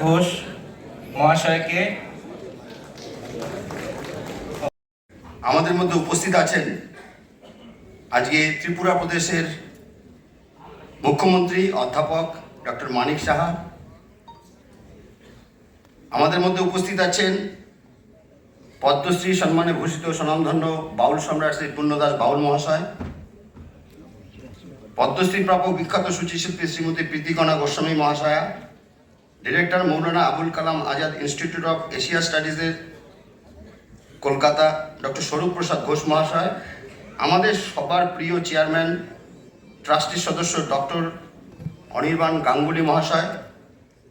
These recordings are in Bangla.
ঘোষ মহাশয়কে আমাদের মধ্যে উপস্থিত আছেন আজকে ত্রিপুরা প্রদেশের মুখ্যমন্ত্রী অধ্যাপক ডক্টর মানিক সাহা। আমাদের মধ্যে উপস্থিত আছেন পদ্মশ্রী সম্মানে ভূষিত স্বনামধন্য বাউল সম্রাট শ্রী পূর্ণদাস বাউল মহাশয়, পদ্মশ্রী প্রাপক বিখ্যাত সূচিশিল্পী Shrimati Pritikana Goswami মহাশয়া director Maulana Abul Kalam Azad institute of Asia স্টাডিজের Kolkata doctor Swarup Prasad Ghosh মহাশয় আমাদের সবার প্রিয় চেয়ারম্যান ট্রাস্টির সদস্য ডক্টর অনির্বাণ গাঙ্গুলি মহাশয়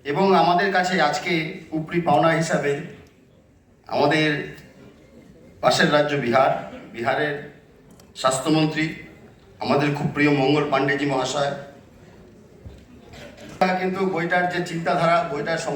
এবং আমাদের কাছে আজকে উপরি পাওনা হিসাবে আমাদের পাশের রাজ্য বিহার, বিহারের স্বাস্থ্যমন্ত্রী, আমাদের খুব প্রিয় মঙ্গল পাণ্ডেজি মহাশয় কিন্তু বইটার যে চিন্তাধারা বইটার সম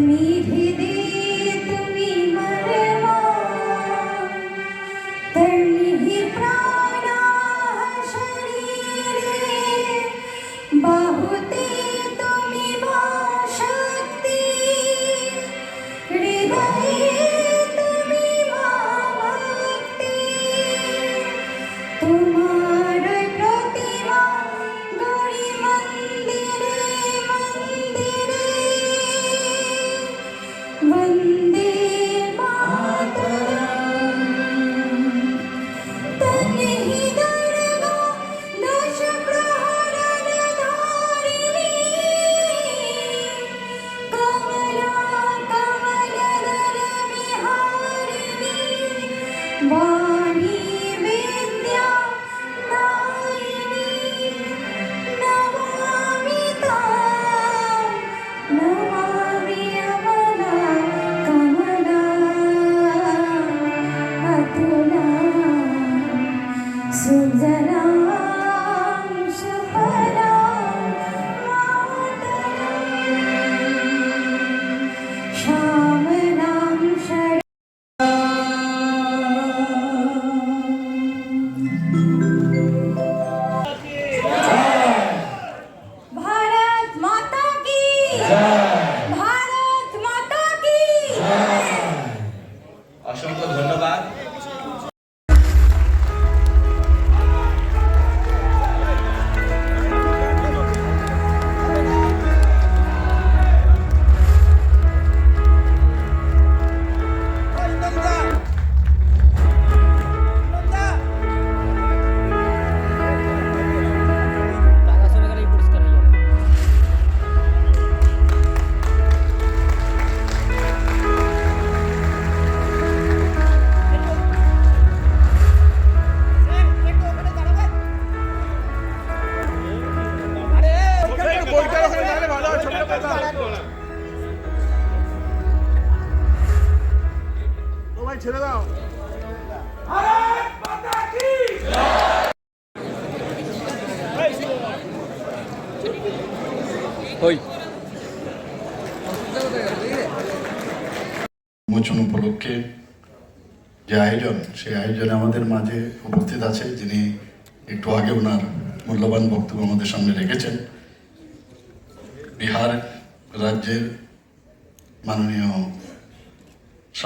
meet him. উন্মোচন উপলক্ষে যে আয়োজন, সেই আয়োজনে আমাদের মাঝে উপস্থিত আছে যিনি একটু আগে ওনার মূল্যবান বক্তব্য আমাদের সামনে রেখেছেন। বিহার রাজ্যের মাননীয়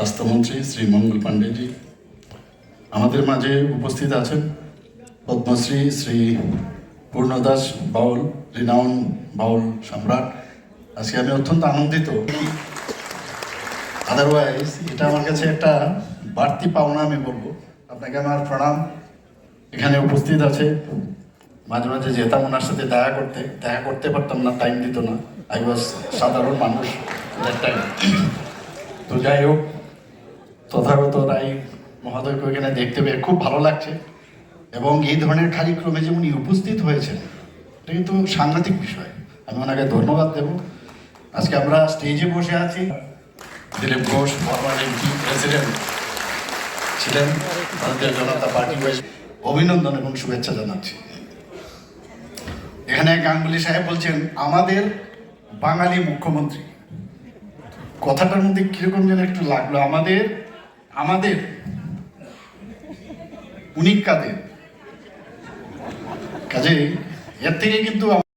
স্বাস্থ্যমন্ত্রী শ্রী মঙ্গল পাণ্ডেজি আমাদের মাঝে উপস্থিত আছেন পদ্মশ্রী শ্রী পূর্ণদাস বাউল, রিনাউন বাউল সম্রাট। আজকে আমি অত্যন্ত আনন্দিত। আদারওয়াইজ এটা আমার কাছে একটা বাড়তি পাওনা আমি বলব। আপনাকে আমার প্রণাম। এখানে উপস্থিত আছে। মাঝে মাঝে যেতাম ওনার সাথে দেখা করতে। দেখা করতে পারতাম না টাইম দিত না। আই ওয়াজ সাধারণ মানুষ। তো যাই হোক তথাগত রায় মহোদয়কে এখানে দেখতে পেয়ে খুব ভালো লাগছে এবং এই ধরনের কার্যক্রমে যে উনি উপস্থিত হয়েছেন, এটা কিন্তু সাংঘাতিক বিষয়। আমি ওনাকে ধন্যবাদ দেব। আজকে আমরা স্টেজে বসে আছি। দিলীপ ঘোষ এমপি প্রেসিডেন্ট ছিলেন, ভারতীয় জনতা পার্টি অভিনন্দন এবং শুভেচ্ছা জানাচ্ছি। এখানে গাঙ্গুলি সাহেব বলছেন, আমাদের বাঙালি মুখ্যমন্ত্রী। কথাটার মধ্যে কীরকম যেন একটু লাগল, আমাদের আমাদের উনি কাদের কাজে এর থেকে কিন্তু